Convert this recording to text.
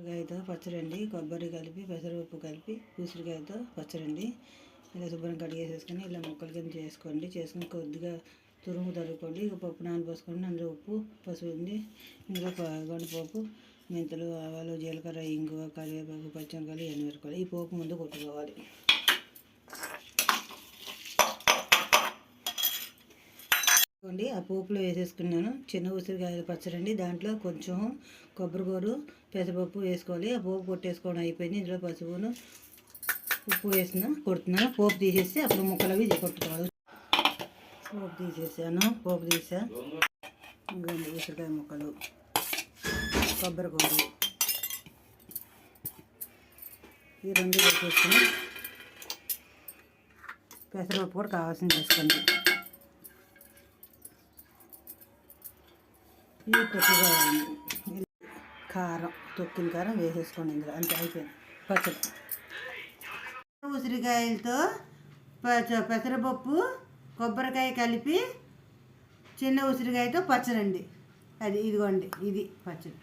ఉసిరికాయతో పచ్చరండి కొబ్బరి కలిపి పెసరపప్పు కలిపి ఉసిరికాయతో పచ్చరండి ఇలా శుభ్రం కడిగేసేసుకొని ఇలా ముక్కలు కింద చేసుకోండి. చేసుకుని కొద్దిగా తురుము తరుక్కోండి. ఇక పప్పు నానబోసుకోండి అందులో ఉప్పు పసుపు ఉంది. ఇందులో మెంతులు ఆవాలు జీలకర్ర ఇంగువ కరివేపాకు పచ్చిమిరకాయలు ఇవన్నీ పెట్టుకోవాలి ఈ పోపు ముందు కొట్టుకోవాలి. ఇదిగోండి ఆ పోపులో వేసేసుకున్నాను. చిన్న ఉసిరికాయలు పచ్చడండి. దాంట్లో కొంచెం కొబ్బరికూరు పెసరపప్పు వేసుకోవాలి. ఆ పోపు కొట్టేసుకోవడం అయిపోయింది. ఇందులో పసుపును ఉప్పు వేసిన కొడుతున్నాను. పోపు తీసేసి అప్పుడు ముక్కలు అవి కొట్టుకోవాలి. పోపు తీసేసాను. పోపు తీసా. ఇంకోండి ఉసిరికాయ ముక్కలు. కొబ్బరిగూరు ఈ రెండు వేసేసుకుని పెసరపప్పు కూడా కావాల్సింది వేసుకోండి. ఇది కొద్దిగా కారం తొక్కిన కారం వేసేసుకోండి ఇందులో. అంతే అయిపోయింది. పచ్చడి. ఉసిరికాయలతో పచ్చ పెసరపప్పు కొబ్బరికాయ కలిపి చిన్న ఉసిరికాయతో పచ్చడండి. అది ఇదిగోండి ఇది పచ్చడి.